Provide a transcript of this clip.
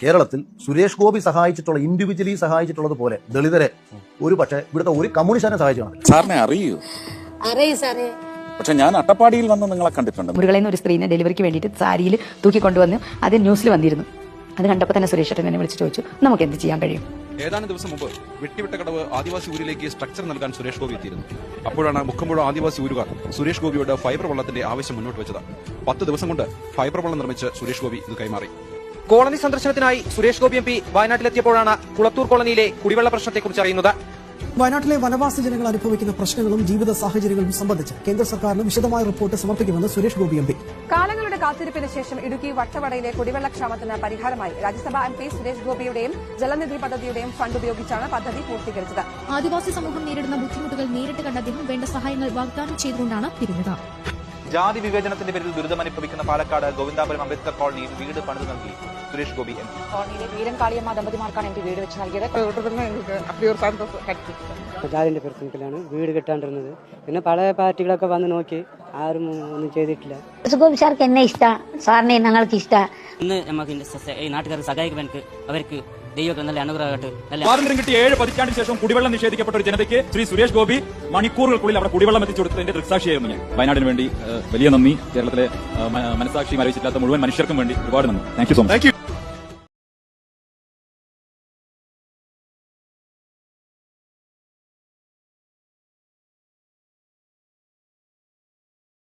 കേരളത്തിൽ സുരേഷ് ഗോപി സഹായിച്ചിട്ടുള്ള ഇൻഡിവിജ്വലി സഹായിച്ചിട്ടുള്ളത് പോലെ ദളിതരെ ഒരു പക്ഷേ ഇവിടുത്തെ ഒരു കമ്മ്യൂണിസ്റ്റിനെ സഹായിച്ചു കാണത്തില്ല സാറിനെ അറിയൂ? അറിയും സാറേ? പക്ഷെ ഞാൻ അട്ടപ്പാടിയിൽ വന്ന് നിങ്ങളെ കണ്ടിട്ടുണ്ട്. മുരുകളയിൽ നിന്ന് ഒരു സ്ത്രീനെ ഡെലിവറിക്ക് വേണ്ടിയിട്ട് സാരിയിൽ തൂക്കിക്കൊണ്ടുവന്ന് അത് ന്യൂസിൽ വന്നിരുന്നു. അത് കണ്ടപ്പോൾ തന്നെ സുരേഷ് ഏട്ടൻ എന്നെ വിളിച്ചു ചോദിച്ചു നമുക്ക് എന്ത് ചെയ്യാൻ കഴിയും? ഏതാനും ദിവസം മുമ്പ് വെട്ടിവിട്ട കടവ് ആദിവാസി ഊരിലേക്ക് സ്ട്രക്ചർ നൽകാൻ സുരേഷ് ഗോപി എത്തിയിരുന്നു. അപ്പോഴാണ് മുക്കമ്പുഴ ആദിവാസി ഊരുകാർ സുരേഷ് ഗോപിയുടെ ഫൈബർ വള്ളത്തിന്റെ ആവശ്യം മുന്നോട്ട് വെച്ചത്. പത്ത് ദിവസം കൊണ്ട് ഫൈബർ വള്ളം നിർമ്മിച്ച് സുരേഷ് ഗോപി ഇത് കൈമാറി. കോളനി സന്ദർശനത്തിനായി സുരേഷ് ഗോപി എം പി വയനാട്ടിലെത്തിയപ്പോഴാണ് കുളത്തൂർ കോളനിയിലെ കുടിവെള്ള പ്രശ്നത്തെക്കുറിച്ച് അറിയുന്നത്. വയനാട്ടിലെ വനവാസി ജനങ്ങൾ അനുഭവിക്കുന്ന പ്രശ്നങ്ങളും ജീവിത സാഹചര്യങ്ങളും സംബന്ധിച്ച് കേന്ദ്ര സർക്കാരിന് വിശദമായ റിപ്പോർട്ട് സമർപ്പിക്കുമെന്ന് സുരേഷ് ഗോപി എം പി. കാലങ്ങളുടെ കാത്തിരിപ്പിന് ശേഷം ഇടുക്കി വട്ടവടയിലെ കുടിവെള്ളക്ഷാമത്തിന് പരിഹാരമായി രാജ്യസഭാ എം പി സുരേഷ് ഗോപിയുടെയും ജലനിധി പദ്ധതിയുടെയും ഫണ്ട് ഉപയോഗിച്ചാണ് പദ്ധതി പൂർത്തീകരിച്ചത്. ആദിവാസി സമൂഹം നേരിടുന്ന ബുദ്ധിമുട്ടുകൾ നേരിട്ട് കണ്ട അദ്ദേഹം വേണ്ട സഹായങ്ങൾ വാഗ്ദാനം ചെയ്തുകൊണ്ടാണ് പിരിഞ്ഞത്. ജാതി വിവേചനത്തിന്റെ പേരിൽ ദുരിതമനുഭവിക്കുന്ന പാലക്കാട് ഗോവിന്ദാപുരം അംബേദ്കർ കോളനിയിൽ വീട് പണിത് നൽകി സുരേഷ് ഗോപി എം പി. കോളനിയിലെ വീരൻ കാളിയമ്മ ദമ്പതിമാർക്കാണ് എന്റെ വീട് വെച്ച് നൽകിയത് ജാതിന്റെ പ്രശ്നത്തിലാണ് വീട് കിട്ടാണ്ടിരുന്നത്. പിന്നെ പല പാർട്ടികളൊക്കെ വന്ന് നോക്കി ആരും ഒന്നും ചെയ്തിട്ടില്ല. സുഗോപി സാർക്ക് എന്നെ ഇഷ്ടമാണ് സാറിനെ ഞങ്ങൾക്ക് ഇഷ്ടമാണ് ഇന്ന് നമുക്ക് ഈ നാട്ടുകാർക്ക് സഹായിക്കാൻ അവർക്ക് ദൈവം നല്ല അനുഗ്രഹമായിട്ട് നല്ല സ്വാതന്ത്ര്യം കിട്ടിയ ഏഴ് പതിറ്റാണ്ടിന് ശേഷം കുടിവെള്ളം നിഷേധിക്കപ്പെട്ട ഒരു ജനതയ്ക്ക് ശ്രീ സുരേഷ് ഗോപി മണിക്കൂറുകൾക്കുള്ളിൽ അവിടെ കുടിവെള്ളം എത്തിച്ചു കൊടുത്തതിന്റെ ദൃക്സാക്ഷിയായിരുന്നു ഞാൻ. വയനാടിന് വേണ്ടി വലിയ നന്ദി. കേരളത്തിലെ മനസാക്ഷി മരവിച്ചില്ലാത്ത മുഴുവൻ മനുഷ്യർക്കും വേണ്ടി ഒരുപാട് നന്ദി. Thank you so much